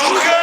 Okay.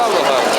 Sağ ol bakalım.